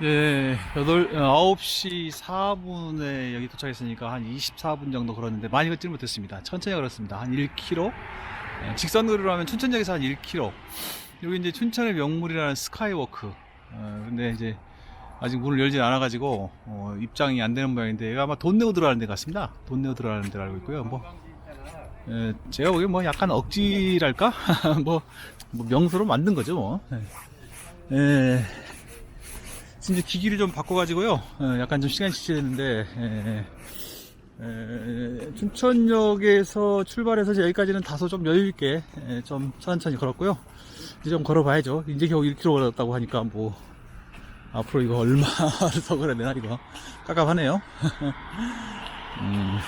네, 8, 9시 4분에 여기 도착했으니까 한 24분 정도 걸었는데 많이 걷지는 못했습니다. 천천히 걸었습니다. 한 1km. 예, 직선거리로 하면 춘천역에서 한 1km. 여기 이제 춘천의 명물이라는 스카이워크. 어, 근데 이제 아직 문을 열진 않아가지고 어, 입장이 안 되는 모양인데 아마 돈 내고 들어가는 데 같습니다. 돈 내고 들어가는 데로 알고 있고요. 뭐 예, 제가 보기엔 뭐 약간 억지랄까? 뭐, 뭐 명수로 만든 거죠 뭐. 예. 예. 진짜 기기를 좀 바꿔가지고요. 어, 약간 좀 시간이 지체됐는데, 에, 에, 춘천역에서 출발해서 이제 여기까지는 다소 좀 여유있게 에, 좀 천천히 걸었고요. 이제 좀 걸어봐야죠. 이제 겨우 1km 걸었다고 하니까 뭐, 앞으로 이거 얼마를 더 걸어야 되나, 이거. 깝깝하네요. 음.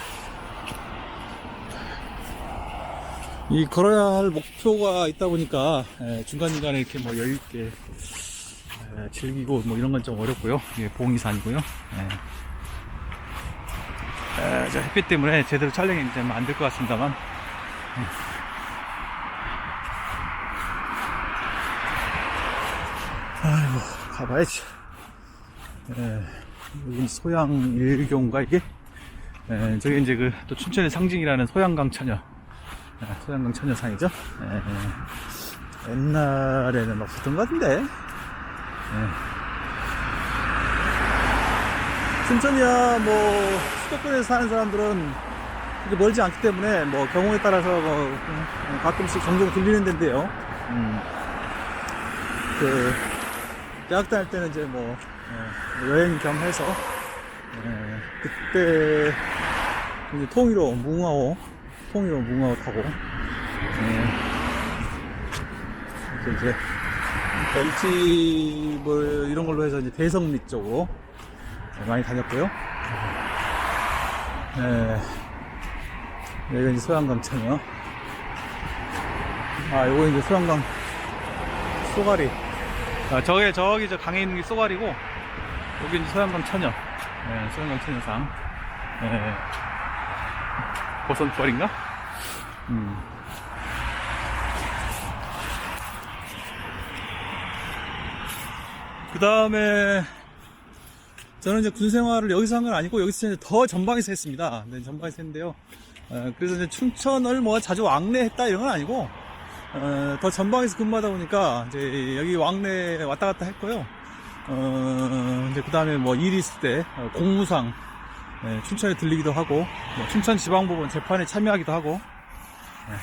이 걸어야 할 목표가 있다 보니까 에, 중간중간에 이렇게 뭐 여유있게 에, 즐기고 뭐 이런 건 좀 어렵고요. 예, 봉이산이고요. 예. 에, 저 햇빛 때문에 제대로 촬영이 이제 안될 것 같습니다만. 예. 아이고, 가봐야지. 예, 여기 소양 일교인가 이게? 예, 저게 이제 그 또 춘천의 상징이라는 소양강 처녀. 예, 소양강 처녀상이죠. 예, 예. 옛날에는 없었던 것 같은데. 춘천이야 뭐 수도권에서 사는 사람들은 이게 멀지 않기 때문에 뭐 경우에 따라서 뭐 음, 가끔씩 종종 들리는 데인데요. 음. 그 대학 다닐 때는 이제 뭐 어, 여행 겸 해서 예, 그때 이제 통일호 무궁화호 통일호 무궁화호 타고 예, 이제 벤치 뭐 이런 걸로 해서 이제 대성리 쪽으로 많이 다녔고요. 네. 여기가 이제 소양강 천이요. 아, 요거 이제 소양강 쏘가리. 아, 저게 저기 저 강에 있는 게 쏘가리고 여기 이제 소양강 천여. 네, 소양강 천여상. 네. 버선벌인가? 음. 그 다음에 저는 이제 군 생활을 여기서 한 건 아니고 여기서 이제 더 전방에서 했습니다. 네, 전방에서 했는데요. 어, 그래서 이제 춘천을 뭐 자주 왕래했다 이런 건 아니고 어, 더 전방에서 근무하다 보니까 이제 여기 왕래 왔다 갔다 했고요. 어, 이제 그 다음에 뭐 일이 있을 때 어, 공무상 네, 춘천에 들리기도 하고 뭐 춘천 지방법원 재판에 참여하기도 하고 네.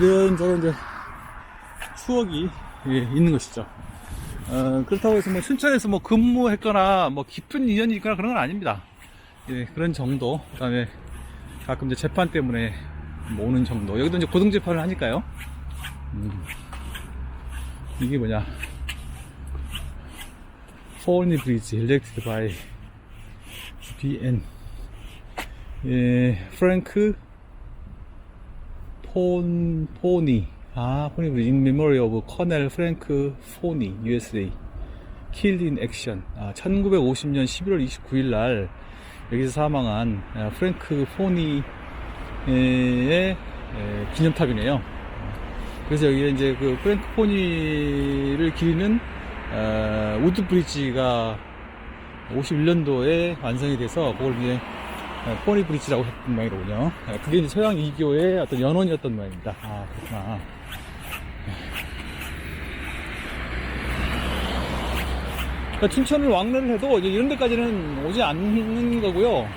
이런 저런 이제 추억이 예, 있는 것이죠. 어, 그렇다고 해서 뭐 춘천에서 뭐 근무했거나 뭐 깊은 인연이 있거나 그런 건 아닙니다. 예, 그런 정도. 그 다음에 가끔 이제 재판 때문에 뭐 오는 정도. 여기도 이제 고등 재판을 하니까요. 음, 이게 뭐냐. 포니 브리지, elected by BN. 예, 프랭크 폰, 포니. 아, 포니 브리지. In memory of Colonel Frank Foney, USA. In action. 아, 1950년 11월 29일 날 여기서 사망한 아, 프랭크 포니의 에, 기념탑이네요. 그래서 여기에 이제 그 프랭크 포니를 기리는 어, 우드 브리지가 51년도에 완성이 돼서 그걸 이제 어, 포니 브리지라고 했던 모양이로군요. 어, 그게 이제 서양 이교의 어떤 연원이었던 모양입니다. 아, 그렇구나. 그러니까 춘천을 왕래를 해도 이런 데까지는 오지 않는 거고요.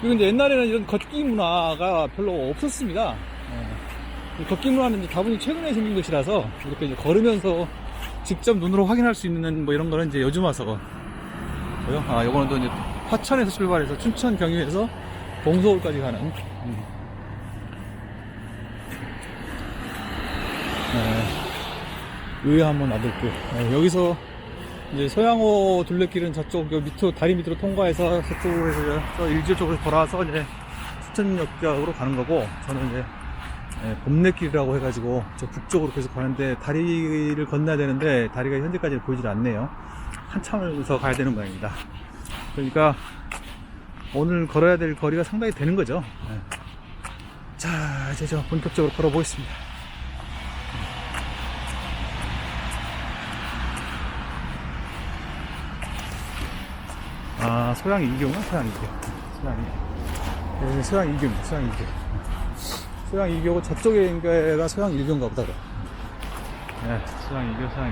그리고 이제 옛날에는 이런 걷기 문화가 별로 없었습니다. 예. 이 걷기 문화는 이제 다분히 최근에 생긴 것이라서 이렇게 이제 걸으면서 직접 눈으로 확인할 수 있는 뭐 이런 거는 이제 요즘 와서 고요. 아, 요거는 또 이제 화천에서 출발해서 춘천 경유해서 동서울까지 가는. 음. 네. 의회 한번 놔둘게요. 네, 여기서 이제 소양호 둘레길은 저쪽 요 밑으로 다리 밑으로 통과해서 저쪽으로 해서 저 일지호 쪽으로 돌아와서 이제 수천역역으로 가는 거고 저는 이제 예, 봄내길이라고 해가지고 저 북쪽으로 계속 가는데 다리를 건너야 되는데 다리가 현재까지 보이질 않네요. 한참을 더 가야 되는 모양입니다. 그러니까 오늘 걸어야 될 거리가 상당히 되는 거죠. 예. 자 이제 저 본격적으로 걸어보겠습니다. 아, 소양 이교인가? 소양 이교. 소양 이교. 네, 소양 이교입니다. 소양 이교. 소양 이교고 저쪽에가 소양 일교인가 보다. 네, 소양 이교, 소양.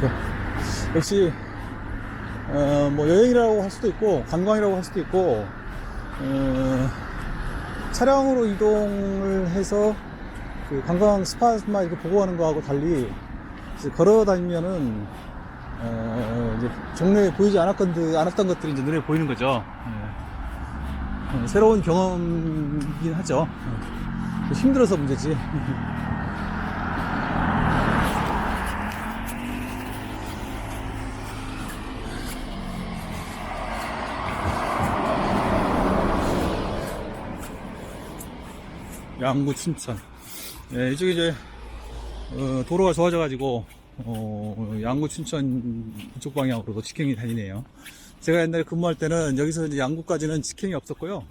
네. 역시 어, 뭐 여행이라고 할 수도 있고 관광이라고 할 수도 있고 어, 차량으로 이동을 해서 그 관광 스팟만 이렇게 보고 가는 거하고 달리 걸어 다니면은 어, 종로에 보이지 않았던, 않았던 것들이 이제 눈에 보이는 거죠. 예. 어, 새로운 경험이긴 하죠. 어, 힘들어서 문제지. 양구 춘천. 예, 이쪽에 이제 어, 도로가 좋아져 가지고 어, 양구 춘천 이쪽 방향으로도 직행이 다니네요. 제가 옛날에 근무할 때는 여기서 이제 양구까지는 직행이 없었고요.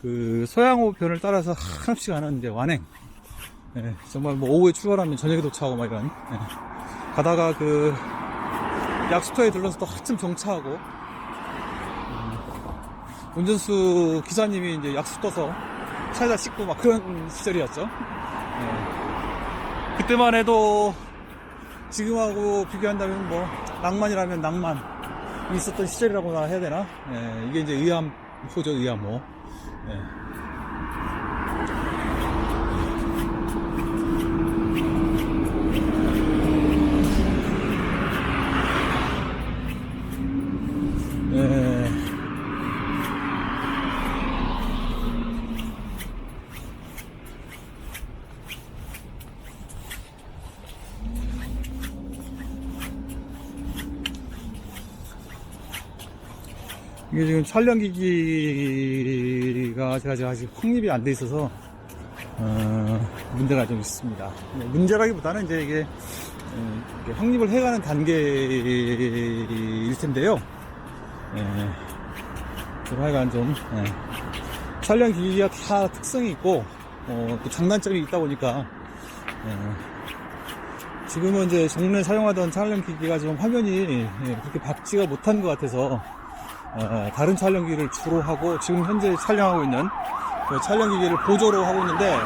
그 소양호 변을 따라서 한없이 가는 이제 완행. 예, 정말 뭐 오후에 출발하면 저녁에 도착하고 막 이런. 예. 가다가 그 약수터에 들러서 또 한참 정차하고 음, 운전수 기사님이 이제 약수 떠서 차에다 싣고 막 그런 시절이었죠. 예. 그때만 해도 지금하고 비교한다면 뭐 낭만이라면 낭만 있었던 시절이라고나 해야 되나? 예, 이게 이제 의암호죠, 의암호. 예. 이게 지금 촬영기기가 제가 아직 확립이 안 돼 있어서 어, 문제가 좀 있습니다. 네, 문제라기보다는 이제 이게 어, 이렇게 확립을 해가는 단계일 텐데요. 예, 하여간 좀 예, 촬영기기가 다 특성이 있고 어, 또 장단점이 있다 보니까 예, 지금은 이제 정례 사용하던 촬영기기가 좀 화면이 예, 그렇게 밝지가 못한 것 같아서 어, 다른 촬영기를 주로 하고 지금 현재 촬영하고 있는 그 촬영기기를 보조로 하고 있는데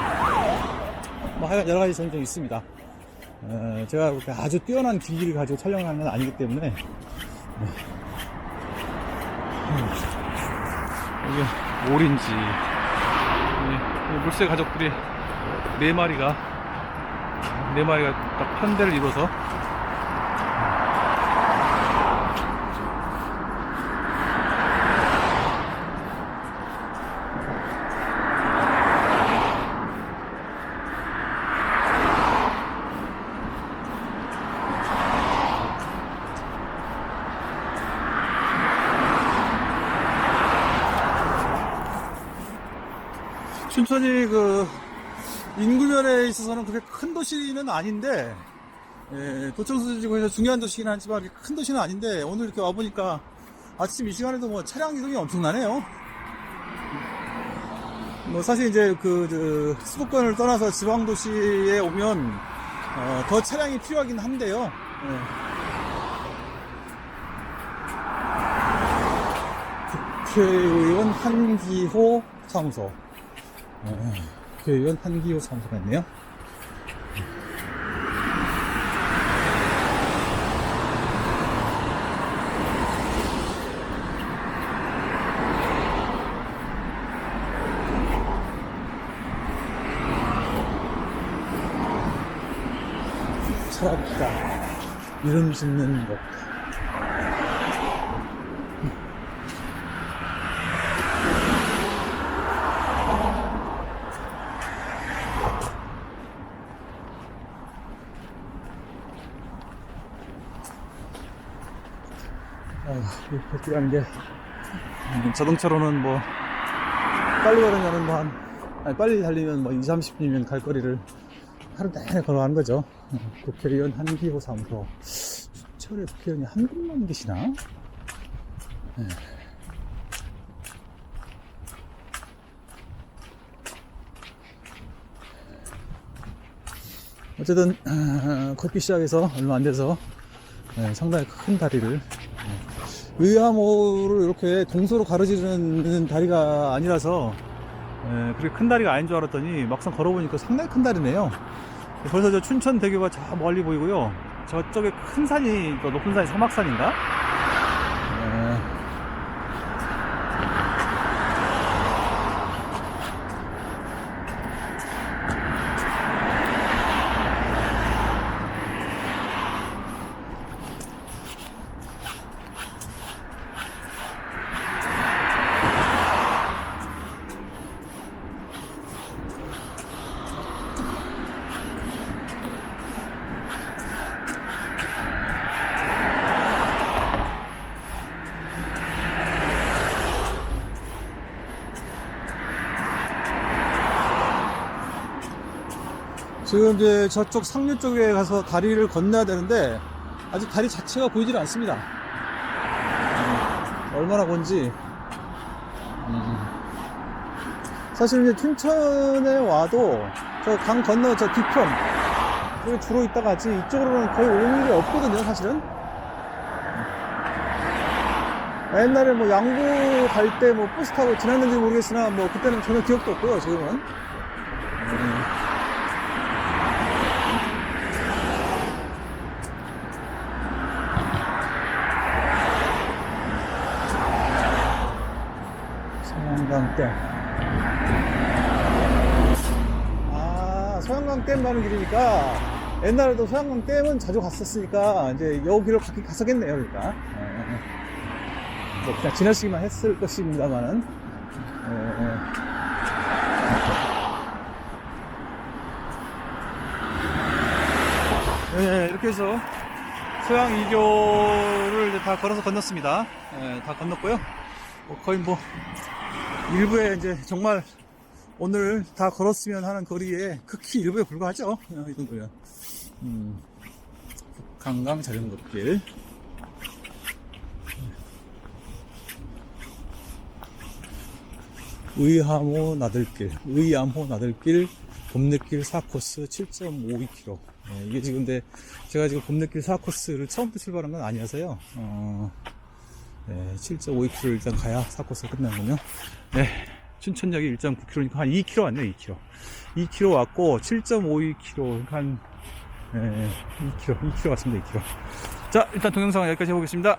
뭐 여러 가지 점이 있습니다. 어, 제가 그렇게 아주 뛰어난 기기를 가지고 촬영하는 건 아니기 때문에 네. 음. 이게 오린지 이 물새 가족들이 네 마리가 네 마리가 딱 편대를 이뤄서 춘천이 그 인구면에 있어서는 그렇게 큰 도시는 아닌데 예, 도청수지구에서 중요한 도시긴 하지만 큰 도시는 아닌데 오늘 이렇게 와보니까 아침 이 시간에도 뭐 차량 이동이 엄청나네요. 뭐 사실 이제 그 저, 수도권을 떠나서 지방 도시에 오면 어, 더 차량이 필요하긴 한데요. 예. 국회의원 한기호 사무소. 어, 국회의원 한기호 사무소가 있네요. 철없다. 이름 짓는 것. 아, 뛰어가는 게, 음, 자동차로는 뭐, 빨리 걸으면은 뭐 한, 아니, 빨리 달리면 뭐 2, 30분이면 갈 거리를 하루 내내 걸어가는 거죠. 어, 국회의원 한기호 사무소. 수철에 국회의원이 한 분만 계시나? 네. 어쨌든 어, 걷기 시작해서 얼마 안 돼서 예, 상당히 큰 다리를 예. 의암호를 이렇게 동서로 가로지르는 다리가 아니라서 예, 그렇게 큰 다리가 아닌 줄 알았더니 막상 걸어보니까 상당히 큰 다리네요. 벌써 저 춘천대교가 저 멀리 보이고요. 저쪽에 큰 산이 또 높은 산이 사막산인가? 지금 이제 저쪽 상류 쪽에 가서 다리를 건너야 되는데 아직 다리 자체가 보이질 않습니다. 음, 얼마나 건지. 음. 사실 이제 춘천에 와도 저 강 건너 저 뒤편 주로 있다가 지 이쪽으로는 거의 오는 일이 없거든요, 사실은. 아, 옛날에 뭐 양구 갈 때 뭐 버스 타고 지났는지 모르겠으나 뭐 그때는 전혀 기억도 없고요, 지금은. 음. 서양강 댐. 아, 서양강 댐 가는 길이니까 옛날에도 서양강 댐은 자주 갔었으니까 이제 여기로 가긴 갔었겠네요, 그러니까. 예, 예, 예. 뭐 그냥 지나치기만 했을 것입니다만은. 예, 이렇게 해서 소양 이교를 이제 다 걸어서 건넜습니다. 예, 다 건넜고요. 뭐 거의 뭐 일부에 이제 정말 오늘 다 걸었으면 하는 거리에 극히 일부에 불과하죠. 어, 이 정도면. 음, 강강 자전거길. 의암호 나들길, 의암호 나들길, 봄내길 4코스 7.52km. 네, 이게 지금 근데 제가 지금 봄내길 4코스를 처음부터 출발한 건 아니어서요. 어, 네, 7.52km 일단 가야 4코스 끝나는군요. 네, 춘천역이 1.9km니까 한 2km 왔네요, 2km. 2km 왔고, 7.52km, 한, 네, 2km, 2km 왔습니다, 2km. 자, 일단 동영상 여기까지 해보겠습니다.